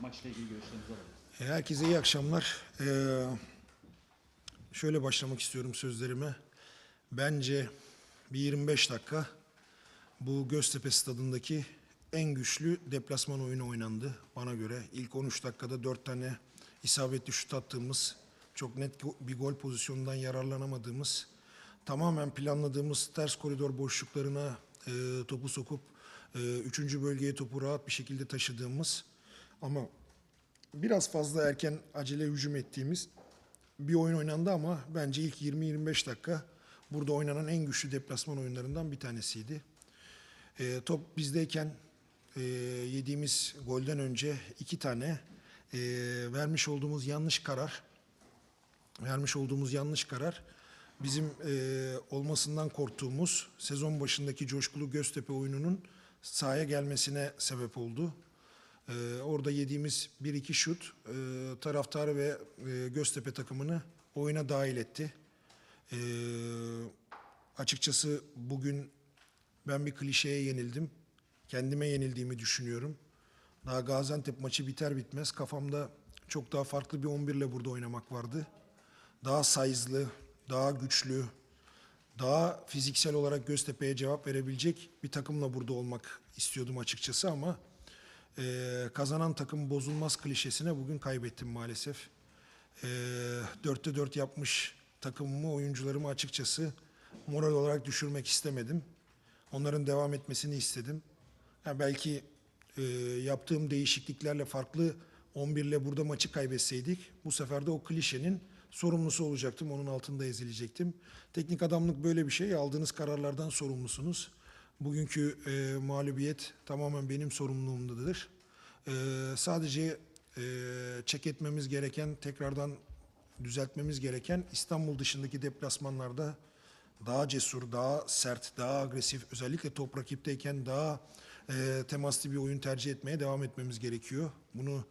maçla ilgili görüşlerinizi alalım. E, Herkese iyi akşamlar. Ee, şöyle başlamak istiyorum sözlerime. Bence bir 25 dakika bu Göztepe stadındaki en güçlü deplasman oyunu oynandı bana göre. İlk 13 dakikada 4 tane isabetli şut attığımız, çok net bir gol pozisyonundan yararlanamadığımız, tamamen planladığımız ters koridor boşluklarına e, topu sokup 3. bölgeye topu rahat bir şekilde taşıdığımız ama biraz fazla erken acele hücum ettiğimiz bir oyun oynandı ama bence ilk 20-25 dakika burada oynanan en güçlü deplasman oyunlarından bir tanesiydi. E, top bizdeyken e, yediğimiz golden önce iki tane e, vermiş olduğumuz yanlış karar vermiş olduğumuz yanlış karar bizim e, olmasından korktuğumuz sezon başındaki coşkulu Göztepe oyununun sahaya gelmesine sebep oldu. E, orada yediğimiz bir iki şut e, taraftarı ve e, Göztepe takımını oyuna dahil etti. E, açıkçası bugün ben bir klişeye yenildim. Kendime yenildiğimi düşünüyorum. Daha Gaziantep maçı biter bitmez kafamda çok daha farklı bir 11 ile burada oynamak vardı. Daha sayızlı, daha güçlü, daha fiziksel olarak Göztepe'ye cevap verebilecek bir takımla burada olmak istiyordum açıkçası ama eee, kazanan takım bozulmaz klişesine bugün kaybettim maalesef. Eee dörtte dört yapmış takımımı, oyuncularımı açıkçası moral olarak düşürmek istemedim. Onların devam etmesini istedim. Ha, belki e, yaptığım değişikliklerle farklı 11 ile burada maçı kaybetseydik bu sefer de o klişenin sorumlusu olacaktım. Onun altında ezilecektim. Teknik adamlık böyle bir şey. Aldığınız kararlardan sorumlusunuz. Bugünkü e, mağlubiyet tamamen benim sorumluluğumdadır. E, sadece e, çek etmemiz gereken, tekrardan düzeltmemiz gereken İstanbul dışındaki deplasmanlarda daha cesur, daha sert, daha agresif, özellikle top rakipteyken daha e, temaslı bir oyun tercih etmeye devam etmemiz gerekiyor. Bunu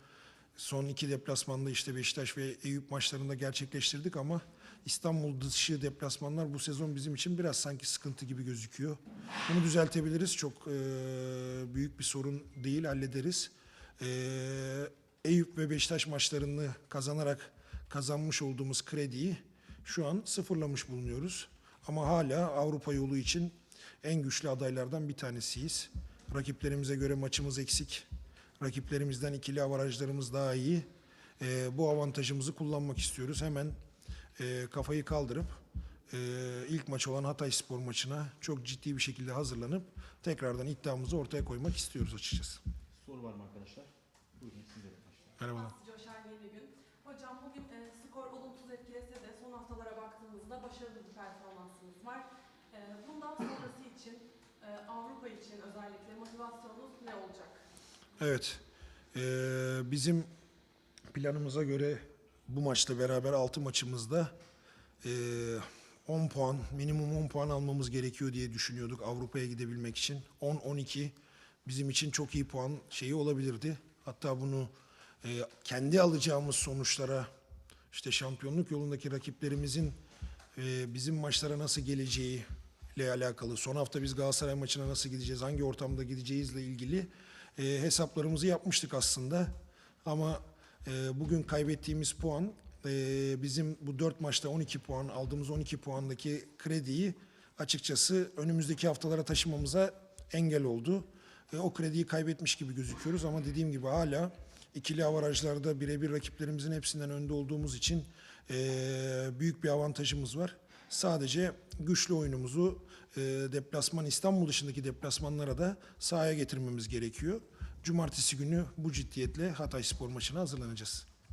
son iki deplasmanda işte Beşiktaş ve Eyüp maçlarında gerçekleştirdik ama İstanbul dışı deplasmanlar bu sezon bizim için biraz sanki sıkıntı gibi gözüküyor. Bunu düzeltebiliriz. Çok e, büyük bir sorun değil, hallederiz. E, Eyüp ve Beşiktaş maçlarını kazanarak kazanmış olduğumuz krediyi şu an sıfırlamış bulunuyoruz. Ama hala Avrupa yolu için en güçlü adaylardan bir tanesiyiz. Rakiplerimize göre maçımız eksik. Rakiplerimizden ikili avarajlarımız daha iyi. Ee, bu avantajımızı kullanmak istiyoruz. Hemen e, kafayı kaldırıp e, ilk maç olan Hatay Spor maçına çok ciddi bir şekilde hazırlanıp tekrardan iddiamızı ortaya koymak istiyoruz açıkçası. Soru var mı arkadaşlar? Buyurun sizlere başlayalım. Merhabalar. Aslı Coşar Yeni Gün. Hocam bugün e, skor olumsuz etkilese de son haftalara baktığımızda başarılı bir performansınız var. E, bundan sonrası için e, Avrupa için özellikle motivasyonunuz ne olacak? Evet. Ee, bizim planımıza göre bu maçla beraber 6 maçımızda ee, 10 puan, minimum 10 puan almamız gerekiyor diye düşünüyorduk Avrupa'ya gidebilmek için. 10-12 bizim için çok iyi puan şeyi olabilirdi. Hatta bunu ee, kendi alacağımız sonuçlara işte şampiyonluk yolundaki rakiplerimizin ee, bizim maçlara nasıl geleceği ile alakalı. Son hafta biz Galatasaray maçına nasıl gideceğiz, hangi ortamda gideceğizle ilgili e, hesaplarımızı yapmıştık aslında. Ama e, bugün kaybettiğimiz puan e, bizim bu 4 maçta 12 puan aldığımız 12 puandaki krediyi açıkçası önümüzdeki haftalara taşımamıza engel oldu. E, o krediyi kaybetmiş gibi gözüküyoruz ama dediğim gibi hala ikili avarajlarda birebir rakiplerimizin hepsinden önde olduğumuz için büyük bir avantajımız var. Sadece güçlü oyunumuzu deplasman İstanbul dışındaki deplasmanlara da sahaya getirmemiz gerekiyor. Cumartesi günü bu ciddiyetle Hatay Spor maçına hazırlanacağız.